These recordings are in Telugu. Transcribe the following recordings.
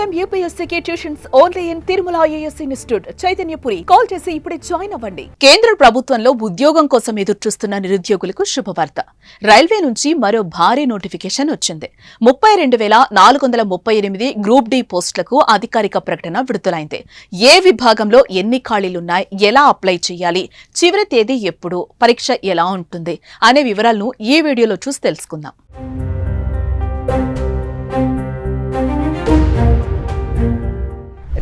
Time యూపీఎస్సీకి tuitions only in Tirumala IAS institute Chaitanyapuri call చేసి ఇప్పుడే జాయిన్ అవ్వండి. కేంద్ర ప్రభుత్వంలో ఉద్యోగం కోసం ఎదురుచూస్తున్న నిరుద్యోగులకు శుభవార్త రైల్వే నుంచి మరో భారీ నోటిఫికేషన్ వచ్చింది ముప్పై రెండు వేల నాలుగు వందల ముప్పై ఎనిమిది గ్రూప్ డి పోస్టులకు అధికారిక ప్రకటన విడుదలైంది ఏ విభాగంలో ఎన్ని ఖాళీలున్నాయి ఎలా అప్లై చేయాలి చివరి తేదీ ఎప్పుడు పరీక్ష ఎలా ఉంటుంది అనే వివరాలను ఈ వీడియోలో చూసి తెలుసుకుందాం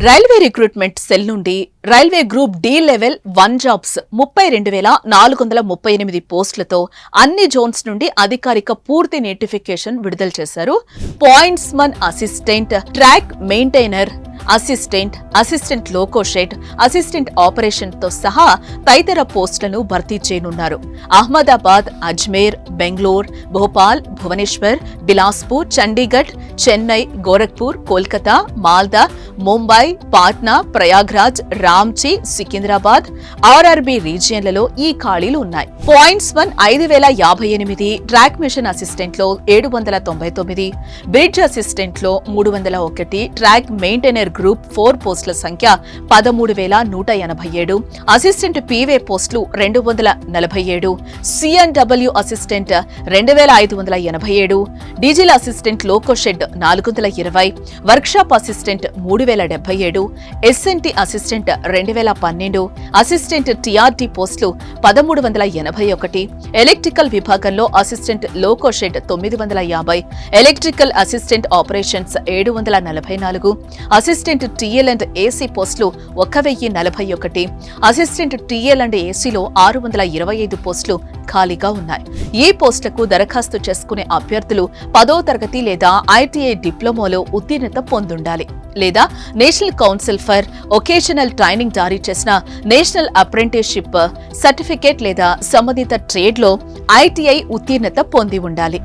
రైల్వే రిక్రూట్మెంట్ సెల్ నుండి railway group D level one jobs ముప్పై రెండు వేల నాలుగు వందల ముప్పై ఎనిమిది పోస్టులతో అన్ని జోన్స్ నుండి అధికారిక పూర్తి నోటిఫికేషన్ విడుదల చేశారు. Pointsman assistant track maintainer assistant assistant loco shed assistant ఆపరేషన్తో సహా తదితర పోస్టులను భర్తీ చేయనున్నారు. అహ్మదాబాద్ అజ్మేర్ బెంగళూరు భోపాల్ భువనేశ్వర్ బిలాస్పూర్ చండీగఢ్ చెన్నై గోరఖ్పూర్ కోల్కతా మాల్దా ముంబై పాట్నా ప్రయాగ్రాజ్ రాంచీ సికింద్రాబాద్ ఆర్ఆర్బి రీజియన్లలో ఈ ఖాళీలు ఉన్నాయి. పాయింట్స్ వన్ ఐదు వేల యాభై ఎనిమిది ట్రాక్ మిషన్ అసిస్టెంట్లో ఏడు వందల తొంభై తొమ్మిది బ్రిడ్జ్ అసిస్టెంట్లో మూడు వందల ఒకటి ట్రాక్ మెయింటైనర్ గ్రూప్ ఫోర్ పోస్టుల సంఖ్య పదమూడు వేల నూట ఎనభై ఏడు అసిస్టెంట్ పీవే పోస్టులు రెండు వందల నలభై ఏడు సిఎన్డబ్ల్యూ అసిస్టెంట్ రెండు వేల ఐదు వందల ఎనభై ఏడు డీజిల్ అసిస్టెంట్ లోకోషెడ్ నాలుగు వందల ఇరవై వర్క్షాప్ అసిస్టెంట్ మూడు వేల డెబ్బై ఏడు ఎస్ఎన్టీ అసిస్టెంట్ రెండు వేల పన్నెండు అసిస్టెంట్ టిఆర్టి పోస్టులు పదమూడు వందల ఎనభై ఒకటి ఎలక్ట్రికల్ విభాగంలో అసిస్టెంట్ లోకోషెడ్ తొమ్మిది వందల యాభై ఎలక్ట్రికల్ అసిస్టెంట్ ఆపరేషన్స్ ఏడు వందల నలభై నాలుగు అసిస్టెంట్ టీఎల్ అండ్ ఏసీ పోస్టులు ఒక వెయ్యి నలభై ఒకటి అసిస్టెంట్ టీఎల్ అండ్ ఏసీలో ఆరు వందల ఇరవై ఐదు పోస్టులు ఖాళీగా ఉన్నాయి. ఈ పోస్టులకు దరఖాస్తు చేసుకునే అభ్యర్థులు పదో తరగతి లేదా ఐటీఐ డిప్లొమాలో ఉత్తీర్ణత పొందుండాలి. లేదా national council for vocational training జారీ చేసిన నేషనల్ అప్రెంటిస్షిప్ సర్టిఫికేట్ లేదా సంబంధిత ట్రేడ్లో ఐటీఐ ఉత్తీర్ణత పొంది ఉండాలి.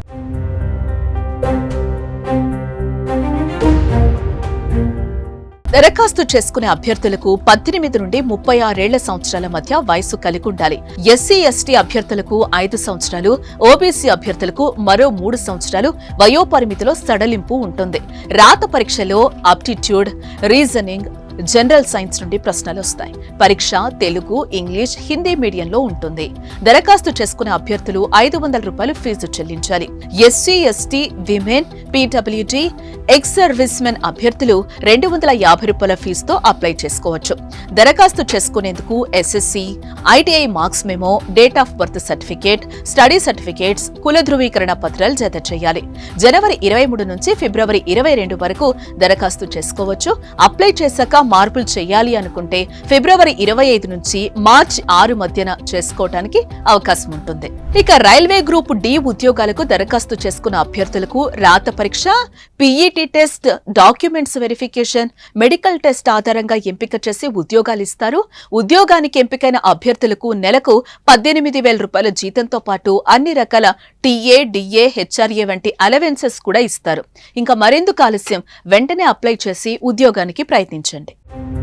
దరఖాస్తు చేసుకునే అభ్యర్థులకు పద్దెనిమిది నుండి ముప్పై ఆరేళ్ళ సంవత్సరాల మధ్య వయసు కలిగి ఉండాలి. ఎస్సీ ఎస్టీ అభ్యర్థులకు ఐదు సంవత్సరాలు ఓబీసీ అభ్యర్థులకు మరో మూడు సంవత్సరాలు వయోపరిమితిలో సడలింపు ఉంటుంది. రాత పరీక్షలో అప్టిట్యూడ్ రీజనింగ్ జనరల్ సైన్స్ నుండి ప్రశ్నలు వస్తాయి. పరీక్ష తెలుగు ఇంగ్లీష్ హిందీ మీడియంలో ఉంటుంది. దరఖాస్తు చేసుకునే అభ్యర్థులు ఐదు వందల రూపాయలు ఫీజు చెల్లించాలి. SC ST women PWD ex servicemen అభ్యర్థులు రెండు వందల యాభై రూపాయల ఫీజుతో అప్లై చేసుకోవచ్చు. దరఖాస్తు చేసుకునేందుకు SSC ITI marks memo date of birth certificate study certificates కుల ధృవీకరణ పత్రాలు జత చేయాలి. జనవరి ఇరవై మూడు నుంచి ఫిబ్రవరి ఇరవై రెండు వరకు దరఖాస్తు చేసుకోవచ్చు. అప్లై చేశాక మార్పులు చేయాలి అనుకుంటే ఫిబ్రవరి ఇరవై ఐదు నుంచి మార్చి ఆరు మధ్యన చేసుకోవటానికి అవకాశం ఉంటుంది. ఇక రైల్వే గ్రూప్ డి ఉద్యోగాలకు దరఖాస్తు చేసుకున్న అభ్యర్థులకు రాత పరీక్ష PET test documents verification medical test ఆధారంగా ఎంపిక చేసి ఉద్యోగాలు ఇస్తారు. ఉద్యోగానికి ఎంపికైన అభ్యర్థులకు నెలకు పద్దెనిమిది వేల రూపాయల జీతంతో పాటు అన్ని రకాల టీఏ డిఏ హెచ్ఆర్ఏ వంటి అలవెన్సెస్ కూడా ఇస్తారు. ఇంకా మరెందుకు ఆలస్యం? వెంటనే అప్లై చేసి ఉద్యోగానికి ప్రయత్నించండి. Bye.